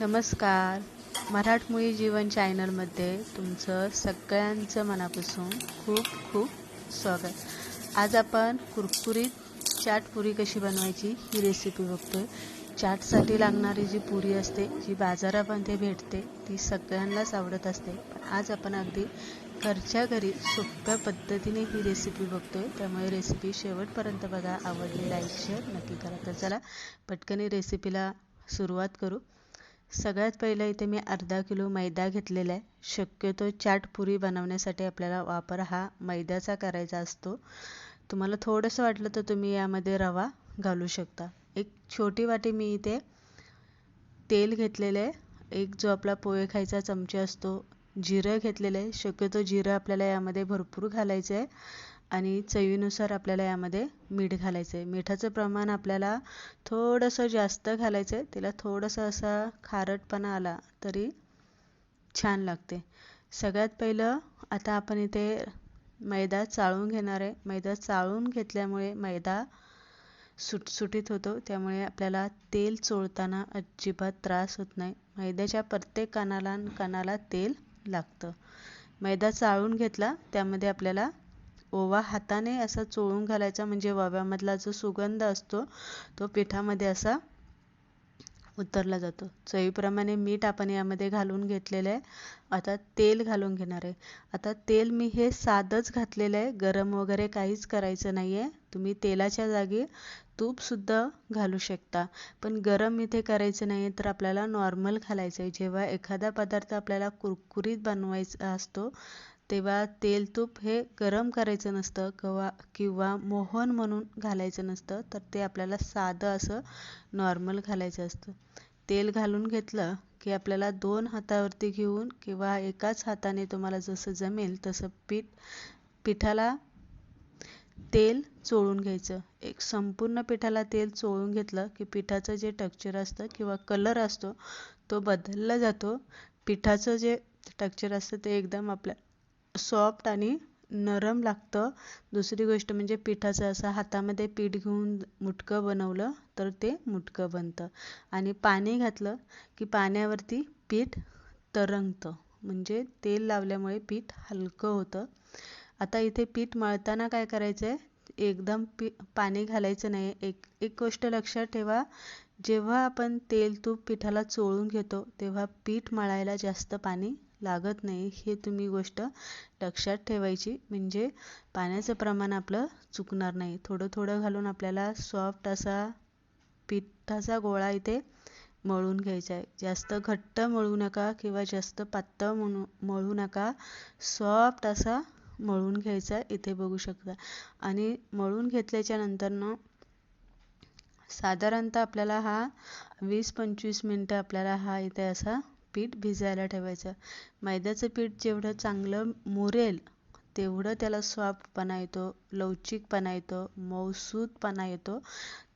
नमस्कार. मराठमोळी जीवन चॅनलमध्ये तुमचं सगळ्यांचं मनापासून खूप खूप स्वागत. आज आपण कुरकुरीत चाट पुरी कशी बनवायची ही रेसिपी बघतोय. चाटसाठी लागणारी जी पुरी असते जी बाजारामध्ये भेटते ती सगळ्यांनाच आवडत असते. पण आज आपण अगदी घरच्या घरी सोप्या पद्धतीने ही रेसिपी बघतोय. त्यामुळे रेसिपी शेवटपर्यंत बघा. आवडली लाईक शेअर नक्की करा. तर चला पटकन रेसिपीला सुरुवात करू. सगळ्यात पहिलं इथे मी अर्धा किलो मैदा घेतलेला आहे. शक्यतो चाट पुरी बनवण्यासाठी आपल्याला वापर हा मैद्याचा करायचा असतो. तुम्हाला थोडंसं वाटलं तर तुम्ही यामध्ये रवा घालू शकता. एक छोटी वाटी मी इथे तेल घेतलेलं आहे. एक जो आपला पोहे खायचा चमचा असतो जिरं घेतलेलं आहे. शक्यतो जिरं आपल्याला यामध्ये भरपूर घालायचं आहे. आणि चवीनुसार आपल्याला यामध्ये मीठ घालायचं आहे मिठाचं प्रमाण आपल्याला थोडंसं जास्त घालायचं आहे तिला थोडंसं असा खारटपणा आला तरी छान लागते. सगळ्यात पहिलं आता आपण इथे मैदा चाळून घेणार आहे. मैदा चाळून घेतल्यामुळे मैदा सुटसुटीत होतो. त्यामुळे आपल्याला तेल चोळताना अजिबात त्रास होत नाही. मैद्याच्या प्रत्येक कानाला कानाला तेल लागतं. मैदा चाळून घेतला त्यामध्ये आपल्याला ओवा हाताने असा चोळून घालायचा म्हणजे ओव्यामधला जो सुगंध असतो तो पिठामध्ये असा उतरला जातो. चवीप्रमाणे मीठ आपण यामध्ये घालून घेतलेलं आहे. आता तेल घालून घेणार आहे. आता तेल मी हे साधंच घातलेलं आहे. गरम वगैरे काहीच करायचं नाही आहे तुम्ही तेलाच्या जागी तूपसुद्धा घालू शकता. पण गरम इथे करायचं नाही तर आपल्याला नॉर्मल घालायचं आहे. जेव्हा एखादा पदार्थ आपल्याला कुरकुरीत बनवायचा असतो तेव्हा तेल तूप हे गरम करायचं नसतं किंवा किंवा मोहन म्हणून घालायचं नसतं तर ते आपल्याला साधं असं नॉर्मल घालायचं असतं. तेल घालून घेतलं की आपल्याला दोन हातावरती घेऊन किंवा एकाच हाताने तुम्हाला जसं जमेल तसं पीठ पिठाला तेल चोळून घ्यायचं. एक संपूर्ण पिठाला तेल चोळून घेतलं की पिठाचं जे टेक्स्चर असतं किंवा कलर असतो तो बदलला जातो. पिठाचं जे टेक्स्चर असतं ते एकदम आपल्या सॉफ्ट आणि नरम लागतं. दुसरी गोष्ट म्हणजे पिठाचं असं हातामध्ये पीठ घेऊन मुटकं बनवलं तर ते मुटकं बनतं. आणि पाणी घातलं की पाण्यावरती पीठ तरंगतं. म्हणजे तेल लावल्यामुळे पीठ हलकं होतं. आता इथे पीठ मळताना काय करायचं आहे एकदम पी पाणी घालायचं नाही एक एक गोष्ट लक्षात ठेवा. जेव्हा आपण तेल तूप पिठाला चोळून घेतो तेव्हा पीठ मळायला जास्त पाणी लागत नाही हे तुम्ही गोष्ट लक्षात ठेवायची. म्हणजे पाण्याचं प्रमाण आपलं चुकणार नाही. थोडं थोडं घालून आपल्याला सॉफ्ट असा पिठाचा गोळा इथे मळून घ्यायचा आहे. जास्त घट्ट मळू नका किंवा जास्त पातळ म्हणू मळू नका. सॉफ्ट असा मळून घ्यायचा इथे बघू शकता. आणि मळून घेतल्याच्या नंतरनं साधारणतः आपल्याला हा वीस पंचवीस मिनटं आपल्याला हा इथे असा पीठ भिजायला ठेवायचं. मैद्याचं पीठ जेवढं चांगलं मुरेल तेवढं त्याला सॉफ्टपणा येतो लवचिकपणा येतो मऊसूदपणा येतो.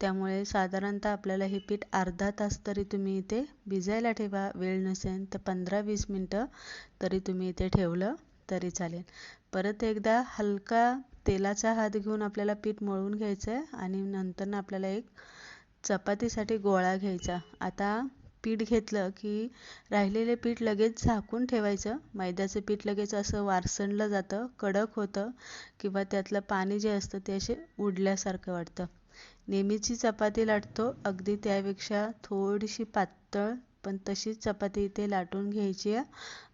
त्यामुळे साधारणतः आपल्याला हे पीठ अर्धा तास तरी तुम्ही इथे भिजायला ठेवा. वेळ नसेल तर पंधरा वीस मिनटं तरी तुम्ही इथे ठेवलं तरी चालेल. परत एकदा हलका तेलाचा हात घेऊन आपल्याला पीठ मळून घ्यायचं आहे आणि नंतर आपल्याला एक चपातीसाठी गोळा घ्यायचा. आता पीठ घेतलं की राहिलेले पीठ लगेच झाकून ठेवायचं. मैद्याचं पीठ लगेच असं वारसणलं जातं कडक होतं किंवा त्यातलं पाणी जे असतं ते असे उडल्यासारखं वाटतं. नेहमीची चपाती लाटतो अगदी त्यापेक्षा थोडीशी पातळ पण तशीच चपाती इथे लाटून घ्यायची आहे.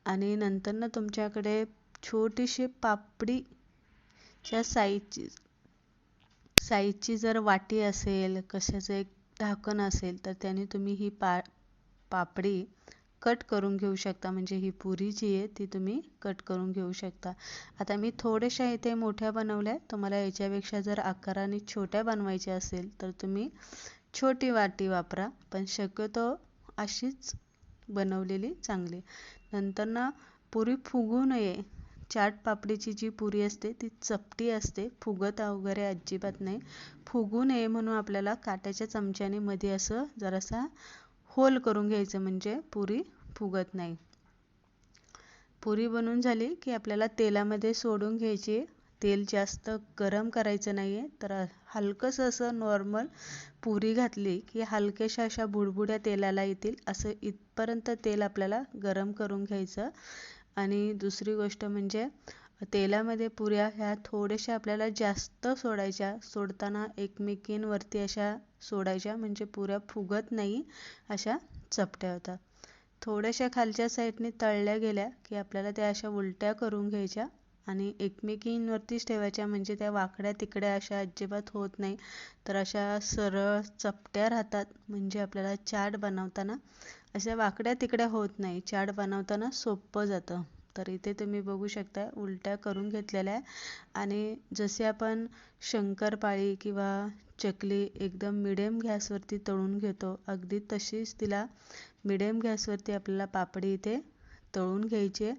आणि नंतरनं तुमच्याकडे छोटीशी पापडीच्या साईजची साईजची जर वाटी असेल कशाचं एक ढाकण असेल तर त्याने तुम्ही ही पा पापडी कट करून घेऊ शकता. म्हणजे ही पुरी जी आहे ती तुम्ही कट करून घेऊ शकता. आता मी थोड्याशा इथे मोठ्या बनवल्या तुम्हाला याच्यापेक्षा जर आकाराने छोट्या बनवायच्या असेल तर तुम्ही छोटी वाटी वापरा. पण शक्यतो अशीच बनवलेली चांगली. नंतर ना पुरी फुगू नये. चाट पापडीची जी पुरी असते ती चपटी असते. फुगत वगैरे अजिबात नाही. फुगू नये म्हणून आपल्याला काट्याच्या चमच्याने मध्ये असं जरासा होल करून घ्यायचं म्हणजे पुरी फुगत नाही. पुरी बनवून झाली की आपल्याला तेलामध्ये सोडून घ्यायची. तेल जास्त गरम करायचं नाही आहे तर हलकंसं असं नॉर्मल पुरी घातली की हलक्याशा अशा बुडबुड्या तेलाला येतील. असं इथपर्यंत तेल आपल्याला गरम करून घ्यायचं. आणि दुसरी गोष्ट म्हणजे तेलामध्ये पुऱ्या ह्या थोड्याशा आपल्याला जास्त सोडायच्या. सोडताना एकमेकींवरती अशा सोडायच्या म्हणजे पुऱ्या फुगत नाही अशा चपट्या होतात थोड्याशा खालच्या साईडने तळल्या गेल्या की आपल्याला त्या अशा उलट्या करून घ्यायच्या आणि एकमेकींवरतीच ठेवायच्या म्हणजे त्या वाकड्या तिकड्या अशा अजिबात होत नाही. तर अशा सरळ चपट्या राहतात म्हणजे आपल्याला चाट बनवताना अशा वाकड्या तिकड्या होत नाही. चाट बनवताना सोपं जातं. तर इथे तुम्ही बघू शकता उलट्या करून घेतलेल्या आहे आणि जसे आपण शंकरपाळी किंवा चकली एकदम मिडियम गॅसवरती तळून घेतो अगदी तशीच तिला मिडियम गॅसवरती आपल्याला पापडी इथे तळून घ्यायची आहे.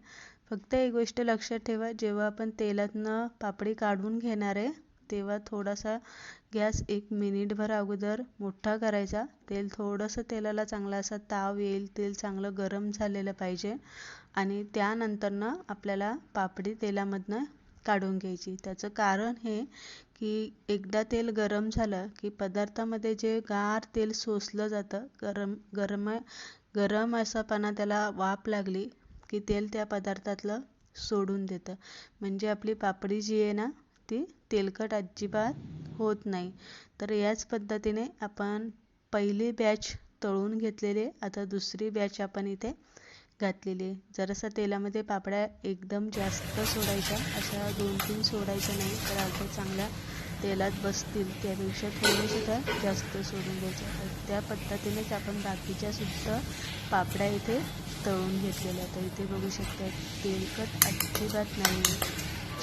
फक्त एक गोष्ट लक्षात ठेवा जेव्हा आपण तेलातनं पापडी काढून घेणार आहे तेव्हा थोडासा गॅस एक मिनिटभर अगोदर मोठा करायचा. तेल थोडंसं तेलाला चांगला असा ताव येईल तेल चांगलं गरम झालेलं पाहिजे आणि त्यानंतरनं आपल्याला पापडी तेलामधनं काढून घ्यायची. त्याचं कारण हे की एकदा तेल गरम झालं की पदार्थामध्ये जे गार तेल सोसलं जातं गरम गरम गरम असापणा त्याला वाफ लागली की तेल त्या पदार्थातलं सोडून देतं. म्हणजे आपली पापडी जी आहे ना ती तेलकट अजिबात होत नाही. तर याच पद्धतीने आपण पहिली बॅच तळून घेतलेली आता दुसरी बॅच आपण इथे घातलेली. आहे जरासा तेलामध्ये पापड्या एकदम जास्त सोडायच्या अशा दोन तीन सोडायच्या नाही तर अगदी चांगल्या तेलात बसतील. त्यापेक्षा थोडीसुद्धा जास्त सोडून द्यायच्या त्या पद्धतीनेच आपण बाकीच्या सुद्धा पापड्या इथे तळून घेतलेल्या. तर इथे बघू शकता तेलकट अजिबात नाही.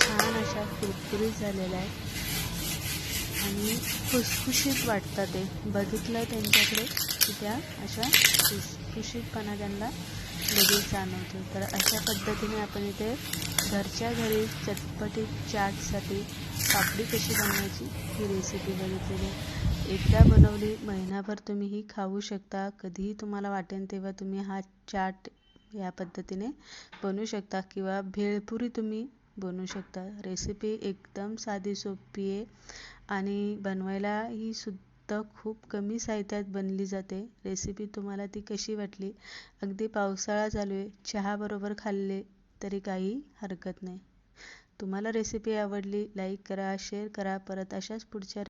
छान अशा कुरकुरीत झालेल्या आहेत. आणि खुसखुशीत वाटतं ते. बघितलं त्यांच्याकडे की त्या अशा खुसखुशीतपणा त्यांना लगेच जाणवतो. तर अशा पद्धतीने आपण इथे घरच्या घरी चटपटीत चाटसाठी पापडी कशी बनवायची ही रेसिपी बघितलेली एकदा बनवली महिनाभर तुम्ही ही खाऊ शकता. कधीही तुम्हाला वाटेल तेव्हा तुम्ही हा चाट या पद्धतीने बनवू शकता किंवा भेळपुरी तुम्ही बनवू शकता. रेसिपी एकदम साधी सोपी आहे आणि बनवायला ही सुद्धा खूप कमी साहित्यात बनली जाते. रेसिपी तुम्हाला ती कशी वाटली? अगदी पावसाळा चालू आहे. चहाबरोबर खाल्ले तरी काही हरकत नाही. तुम्हाला रेसिपी आवडली लाईक करा शेअर करा. परत अशाच पुढच्या